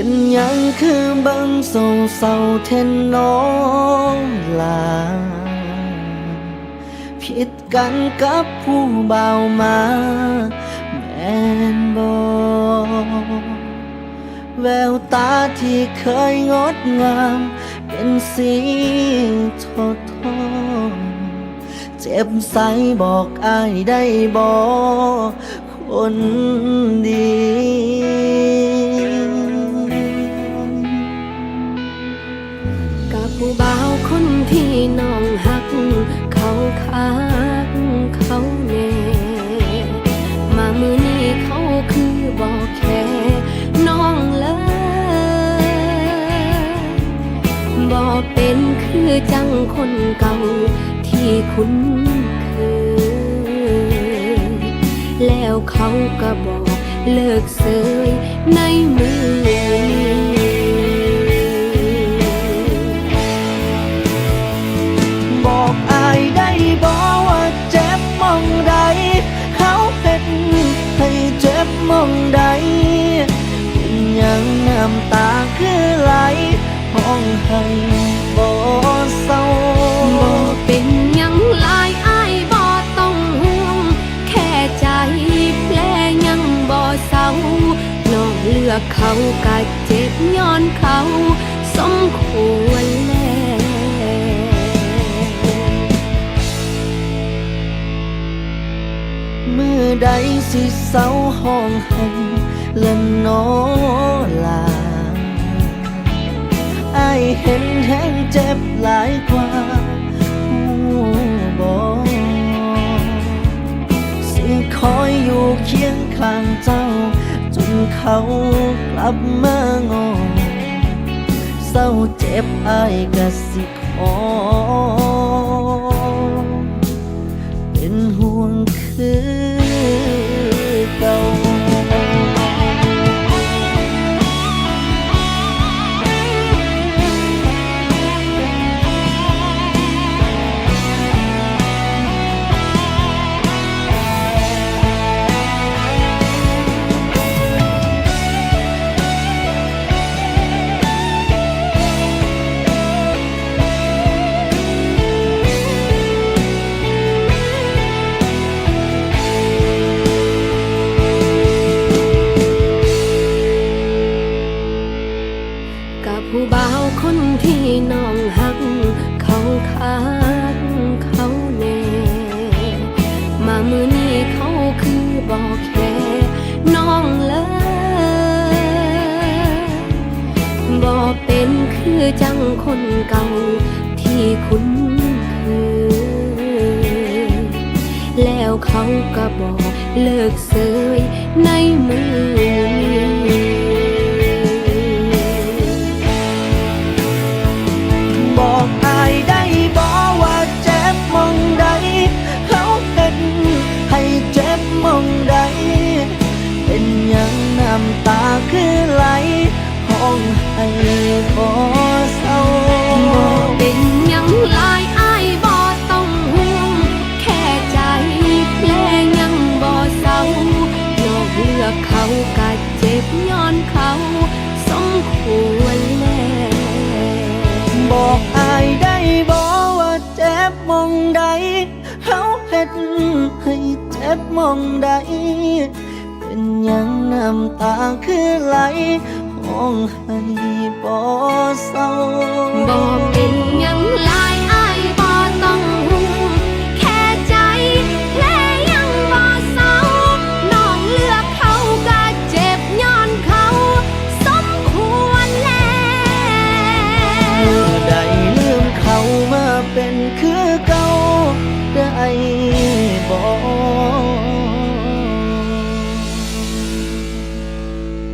เป็นยังคือบังเศร้าเศร้าเทนน้องลา ผิดกันกับผู้เบาวมาแม่นบอแววตาที่เคยงดงาม เป็นสีทอทองเจ็บใสบอกอายได้บอกคนดี ผู้บ่าวคนที่น้องหัก เขาคักเขาแน่มามือนี้เขาคือบอกแค่น้องเลยบอกเป็นคือจังคนเก่าที่คุ้นเคยแล้วเขาก็บอกเลิกเสยในม ห้องให้บ่เศร้าบ่เป็นยังหลายอายบ่ต้องห่วง แค่ใจแผลยังบ่เศร้าน้องเลือกเขาก็เจ็บย้อนเขา สมควรแล้วมือใดสิเศร้าห้องให้และน้อลา อายเห็นแห้งเจ็บหลายกว่าผู้บอกสิคอยอยู่เคียงข้างเจ้า จนเขากลับมางอเศร้าเจ็บอายกะสิขอ คือจังคนเก่าที่คุ้นเคย แล้วเขาก็บอกเลิกเสยในมือนี้บอกอายได้บอกว่าเจ็บมองใดเขาเป็นให้เจ็บมองใดเป็นหยังน้ำตาคือไหลห้องให้บ่เ็ดมองใด เป็นยังน้ำตาคือไหลห้องให้บ่เศร้าบ่เป็นยังลายอายบ่ต้องหูแค่ใจแผลยังบ่เศร้าน้องเลือกเขาก็เจ็บย้อนเขาสมควรแล้วเมื่ลืมเขามาเป็นคือเก่าได้